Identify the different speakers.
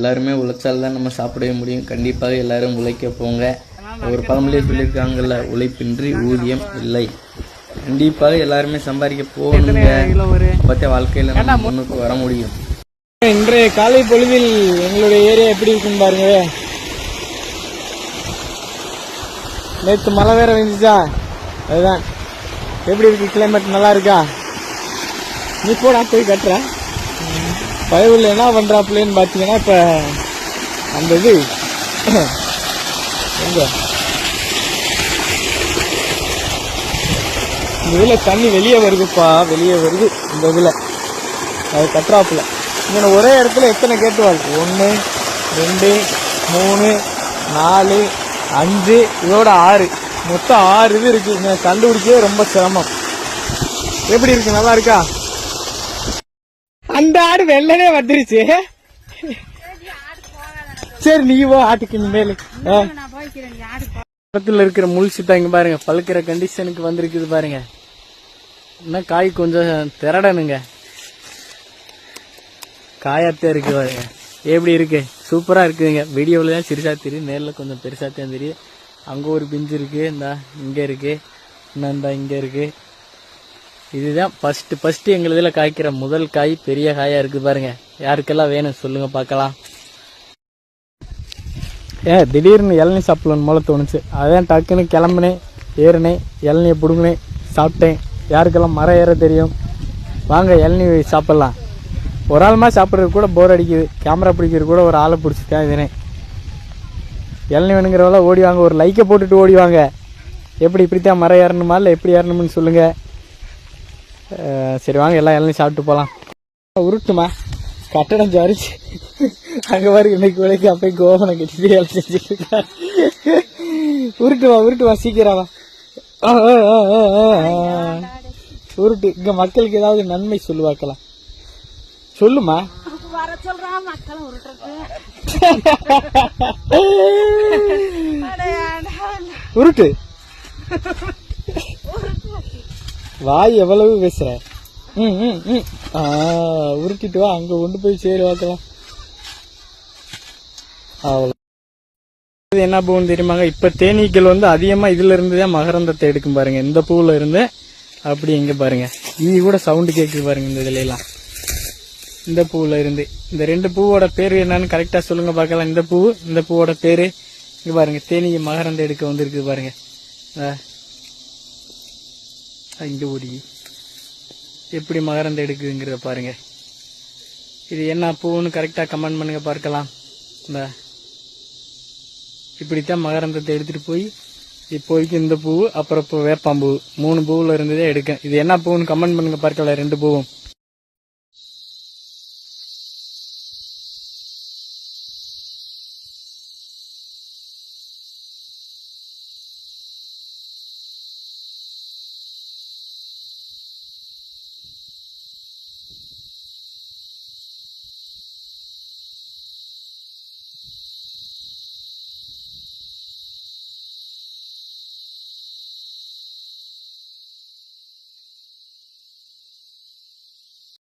Speaker 1: எல்லாருமே உழைச்சால் தான் நம்ம சாப்பிடவே முடியும். கண்டிப்பாக எல்லாரும் உழைக்க போங்க. ஒரு பழமொழியே சொல்லியிருக்காங்கல்ல உழைப்பின்றி ஊதியம் இல்லை. கண்டிப்பாக எல்லாருமே சம்பாதிக்க போகணுங்க. பார்த்தா வாழ்க்கையில நம்ம முன்னுக்கு வர முடியும்.
Speaker 2: இன்றைய காலை பொழுதில் எங்களுடைய ஏரியா எப்படி இருக்குன்னு பாருங்க நேற்று மழை வேற வந்துச்சா அதுதான். எப்படி இருக்கு? கிளைமேட் நல்லா இருக்கா? நீ போடா போய் கட்டுற. பயவில் என்ன பண்ணுறாப்புலேன்னு பார்த்தீங்கன்னா இப்போ அந்த இது எங்க? இந்த இதில் தண்ணி வெளியே வருதுப்பா வெளியே வருது. இந்த இதில். அது கட்டுறாப்புல. இங்கே ஒரே இடத்துல எத்தனை கேட்டு வாழ்க்கை? ஒன்று ரெண்டு மூணு நாலு அஞ்சு இதோட ஆறு. மொத்தம் ஆறு இது இருக்குது கண்டுபிடிக்கவே ரொம்ப சிரமம். எப்படி இருக்கு? நல்லா இருக்கா? அந்த ஆடு வெள்ளனே வந்துருச்சு. சரி நீ போ ஆட்டுக்கு மேலே பக்கத்தில் இருக்கிற முள் சித்தா இங்க பாருங்க பழுக்கிற கண்டிஷனுக்கு வந்திருக்குது பாருங்க. இன்னும் காய் கொஞ்சம் திரடனுங்க காயாத்தே இருக்கு பாருங்க. எப்படி இருக்கு? சூப்பரா இருக்குதுங்க. வீடியோவில் தான் சிறுசா தெரியும் நேரில் கொஞ்சம் பெருசா தான் தெரியும். அங்கே ஒரு பிஞ்சு இருக்கு இந்தா இங்கே இருக்கு இன்னும் இந்தா இங்கே இருக்கு. இதுதான் ஃபர்ஸ்ட் ஃபர்ஸ்ட் எங்களுதில் காய்க்கிற முதல் காய். பெரிய காயா இருக்குது பாருங்க. யாருக்கெல்லாம் வேணும் சொல்லுங்க பார்க்கலாம். ஏன் திடீர்னு இளநீ சாப்பிடணும் போல தோணுச்சு. அதான் டக்குன்னு கிளம்புனேன் ஏறினேன் இளநியை பிடுங்கினேன் சாப்பிட்டேன். யாருக்கெல்லாம் மரம் ஏற தெரியும்? வாங்க இளநீ சாப்பிட்லாம். ஒரு ஆளுமா சாப்பிட்றது கூட போர் அடிக்குது. கேமரா பிடிக்கிறது கூட ஒரு ஆளை பிடிச்சிட்டேன் இதுனே இளநீ வேணுங்கிறவெல்லாம் ஓடி வாங்க. ஒரு லைக்கை போட்டுட்டு ஓடி வாங்க. எப்படி இப்படித்தான் மரம் ஏறணுமா? இல்லை எப்படி ஏறணும்னு சொல்லுங்கள் சரி வாங்க எல்லாம் இளநீ சாப்பிட்டு போகலாம் உருட்டுமா? கட்டடம் சாரிச்சு அங்க பாரு இன்னைக்கு விலைக்கு அப்பயே கோவனை கட்டிட்டு வேலை செஞ்சுட்டு உருட்டுவா உருட்டுவா சீக்கிரம். உருட்டு இங்க மக்களுக்கு ஏதாவது நன்மை சொல்லுவாக்கலாம். சொல்லுமா?
Speaker 3: வர சொல்றான் மக்களும் உருட்டுறது.
Speaker 2: உருட்டு. வாய் எவ்வளவு பேசுற? ம், ம், ம். ஆ, உருட்டிட்டு வா அங்க கொண்டு போய் சேரு பார்க்கலாம் அவ்வளோ இது என்ன பூன்னு தெரியுமாங்க? இப்ப தேனீக்கள் வந்து அதிகமா இதுல இருந்து தான் மகரந்தத்தை எடுக்கும் பாருங்க. இந்த பூவில் இருந்து அப்படி இங்க பாருங்க. இது கூட சவுண்டு கேக்குது பாருங்க இந்த இதுல எல்லாம். இந்த பூவில் இருந்து. இந்த ரெண்டு பூவோட பேரு என்னன்னு கரெக்டா சொல்லுங்க பார்க்கலாம். இந்த பூ இந்த பூவோட பேரு. இங்க பாருங்க தேனீக மகரந்தம் எடுக்க வந்திருக்கு பாருங்க. ஆ, இங்கே ஓடி எப்படி மகரந்தம் எடுக்குதுங்கிறத பாருங்கள் இது என்ன பூன்னு கரெக்டாக கமெண்ட் பண்ணுங்க பார்க்கலாம். இந்த இப்படித்தான் மகரந்தத்தை எடுத்துகிட்டு போய் இப்போதைக்கு இந்த பூ அப்புறம் இப்போ வேப்பாம்பூ. மூணு பூவில் இருந்ததே எடுக்கேன் இது என்ன பூன்னு கமெண்ட் பண்ணுங்க பார்க்கலாம். ரெண்டு பூவும்.